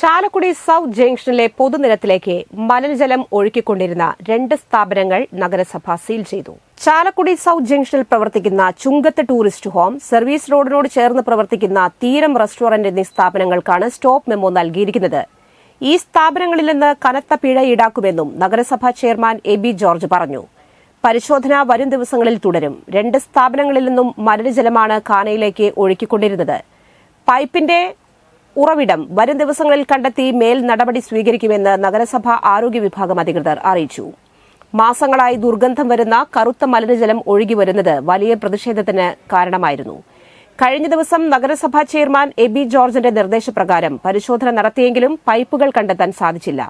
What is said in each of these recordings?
Chalakudy south ജംഗ്ഷനിലെ പൊതുനിരത്തിലേക്ക് മലിനജലം ഒഴുക്കിക്കൊണ്ടിരുന്ന രണ്ട് സ്ഥാപനങ്ങൾ നഗരസഭ സീൽ ചെയ്തു. ചാലക്കുടി സൗത്ത് ജംഗ്ഷനിൽ പ്രവർത്തിക്കുന്ന ചുങ്കത്ത് ടൂറിസ്റ്റ് ഹോം സർവീസ് റോഡിനോട് ചേർന്ന് പ്രവർത്തിക്കുന്ന തീരം റെസ്റ്റോറന്റ് എന്നീ സ്ഥാപനങ്ങൾക്കാണ് സ്റ്റോപ്പ് മെമ്മോ നൽകിയിരിക്കുന്നത്. ഈ സ്ഥാപനങ്ങളിൽ നിന്ന് കനത്ത പിഴ ഈടാക്കുമെന്നും നഗരസഭാ ചെയർമാൻ എ ബി ജോർജ് പറഞ്ഞു. പരിശോധന വരും ദിവസങ്ങളിൽ തുടരും. രണ്ട് സ്ഥാപനങ്ങളിൽ നിന്നും മലിനജലമാണ് കാനയിലേക്ക് ഒഴുക്കിക്കൊണ്ടിരുന്നത്. പൈപ്പിന്റെ ഉറവിടം വരും ദിവസങ്ങളിൽ കണ്ടെത്തി മേൽ നടപടി സ്വീകരിക്കുമെന്ന് നഗരസഭാ ആരോഗ്യ വിഭാഗം അധികൃതർ അറിയിച്ചു. മാസങ്ങളായി ദുർഗന്ധം വരുന്ന കറുത്ത മലിനജലം ഒഴുകി വരുന്നത് വലിയ പ്രതിഷേധത്തിന് കാരണമായിരുന്നു. കഴിഞ്ഞ ദിവസം നഗരസഭാ ചെയർമാൻ എ ബി ജോർജിന്റെ നിർദ്ദേശപ്രകാരം പരിശോധന നടത്തിയെങ്കിലും പൈപ്പുകൾ കണ്ടെത്താൻ സാധിച്ചില്ല.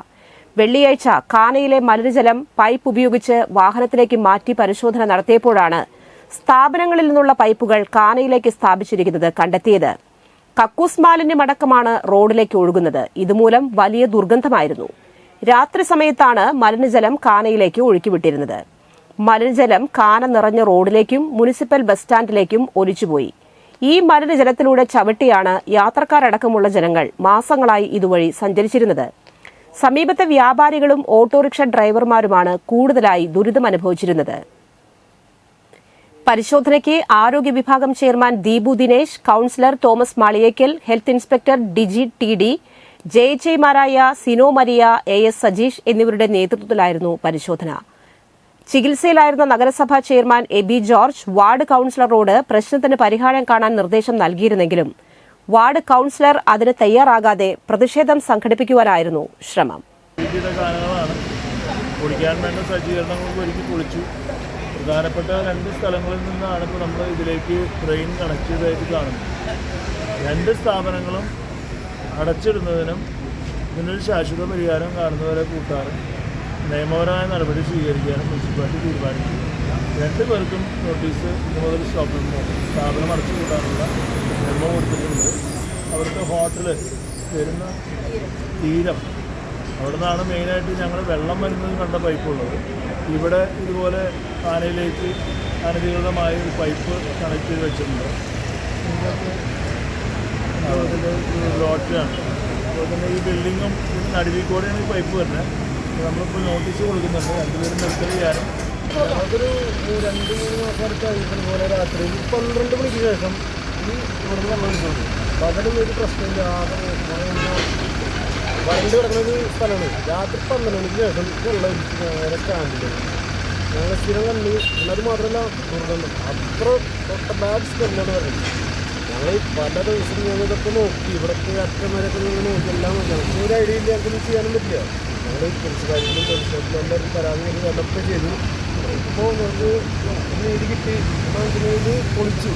വെള്ളിയാഴ്ച കാനയിലെ മലിനജലം പൈപ്പ് ഉപയോഗിച്ച് വാഹനത്തിലേക്ക് മാറ്റി പരിശോധന നടത്തിയപ്പോഴാണ് സ്ഥാപനങ്ങളിൽ നിന്നുള്ള പൈപ്പുകൾ കാനയിലേക്ക് സ്ഥാപിച്ചിരിക്കുന്നത് കണ്ടെത്തിയത്. കക്കൂസ് മാലിന്യമടക്കമാണ് റോഡിലേക്ക് ഒഴുകുന്നത്. ഇതുമൂലം വലിയ ദുർഗന്ധമായിരുന്നു. രാത്രി സമയത്താണ് മലിനജലം കാനയിലേക്ക് ഒഴുക്കിവിട്ടിരുന്നത്. മലിനജലം കാന നിറഞ്ഞ റോഡിലേക്കും മുനിസിപ്പൽ ബസ് സ്റ്റാൻഡിലേക്കും ഒലിച്ചുപോയി. ഈ മലിനജലത്തിലൂടെ ചവിട്ടിയാണ് യാത്രക്കാരടക്കമുള്ള ജനങ്ങൾ മാസങ്ങളായി ഇതുവഴി സഞ്ചരിച്ചിരുന്നത്. സമീപത്തെ വ്യാപാരികളും ഓട്ടോറിക്ഷ ഡ്രൈവർമാരുമാണ് കൂടുതലായി ദുരിതമനുഭവിച്ചിരുന്നത്. പരിശോധനയ്ക്ക് ആരോഗ്യ വിഭാഗം chairman Deepu Dinesh councillor Thomas Maliyekkal health inspector Diji T D J H ഐമാരായ Sino Maria A S Sajeesh എന്നിവരുടെ നേതൃത്വത്തിലായിരുന്നു പരിശോധന. ചികിത്സയിലായിരുന്ന നഗരസഭാ chairman A B George ward കൌൺസിലറോട് പ്രശ്നത്തിന് പരിഹാരം കാണാൻ നിർദ്ദേശം നൽകിയിരുന്നെങ്കിലും വാർഡ് കൌൺസിലർ അതിന് തയ്യാറാകാതെ പ്രതിഷേധം സംഘടിപ്പിക്കുവാനായിരുന്നു ശ്രമം. വേണ്ട സജ്ജീകരണങ്ങൾ ഒരുക്കി പ്രധാനപ്പെട്ട രണ്ട് സ്ഥലങ്ങളിൽ നിന്നാണ് ഇപ്പോൾ നമ്മൾ ഇതിലേക്ക് ട്രെയിൻ കണക്ട് ചെയ്തതായിട്ട് കാണുന്നത്. രണ്ട് സ്ഥാപനങ്ങളും അടച്ചിടുന്നതിനും ഇതിനൊരു ശാശ്വത പരിഹാരം കാണുന്നവരെ കൂട്ടാറ് നിയമപരമായ നടപടി സ്വീകരിക്കാനും മുനിസിപ്പാലിറ്റി തീരുമാനിച്ചു രണ്ട് പേർക്കും നോട്ടീസ് ഇന്ന് മുതൽ സ്റ്റോപ്പിൽ സ്ഥാപനം അടച്ചു കൂട്ടാനുള്ള നിയമം കൊടുത്തിട്ടുണ്ട്. അവർക്ക് ഹോട്ടൽ വരുന്ന തീരം അവിടെ നിന്നാണ് മെയിനായിട്ട് ഞങ്ങൾ വെള്ളം വരുന്നത് കണ്ട പൈപ്പുള്ളത്. ഇവിടെ ഇതുപോലെ ആനയിലേക്ക് അനധികൃതമായ ഒരു പൈപ്പ് കണക്ട് ചെയ്ത് വെച്ചിട്ടുണ്ട്. അതിന്റെ അതുപോലെ തന്നെ ഈ ബിൽഡിങ്ങും നടുവിൽ കൂടെയാണ് ഈ പൈപ്പ് വരുന്നത്. നമ്മളിപ്പോൾ നോട്ടീസ് കൊടുക്കുന്നുണ്ട്. രണ്ടുപേരും നിർത്തൽ ചെയ്യാനും. അതൊരു രണ്ട് മൂന്ന് മാസം പോലെ രാത്രി. പന്ത്രണ്ട് മണിക്ക് ശേഷം ഈ ഇവിടുന്ന് നമ്മൾ അപ്പോൾ ഒരു പ്രശ്നമില്ല. ആകെ വരണ്ട് കിടക്കുന്ന ഒരു സ്ഥലമാണ്. രാത്രി പന്ത്രണ്ട് മണിക്ക് ശേഷം വെള്ളം സ്റ്റാൻഡിലേക്ക് ഞങ്ങൾ സ്ഥിരം കണ്ടു എന്നത് മാത്രമല്ല ദുർഗന്ധം അത്ര തൊട്ട ബാഡ് സ്മെല്ലാണ് പറയുന്നത് ഞങ്ങൾ പല ദിവസം ഞങ്ങൾ ഇതൊക്കെ നോക്കി. ഇവിടത്തെ അച്ഛന്മാരൊക്കെ ഞങ്ങൾ നോക്കി. എല്ലാം നോക്കി. ഞങ്ങൾക്ക് ഒരു ഐഡിയ ഇല്ല. ഞങ്ങൾക്കൊന്നും ചെയ്യാനും പറ്റില്ല. ഞങ്ങൾ പോലീസുകാരിലും പോലീസുകാരിലും എല്ലാവരും പരാതി ഞങ്ങൾ അതൊക്കെ ചെയ്തു. ഇപ്പോൾ ഞങ്ങൾക്ക് നീതി കിട്ടി. ഞങ്ങൾ പൊളിച്ചു.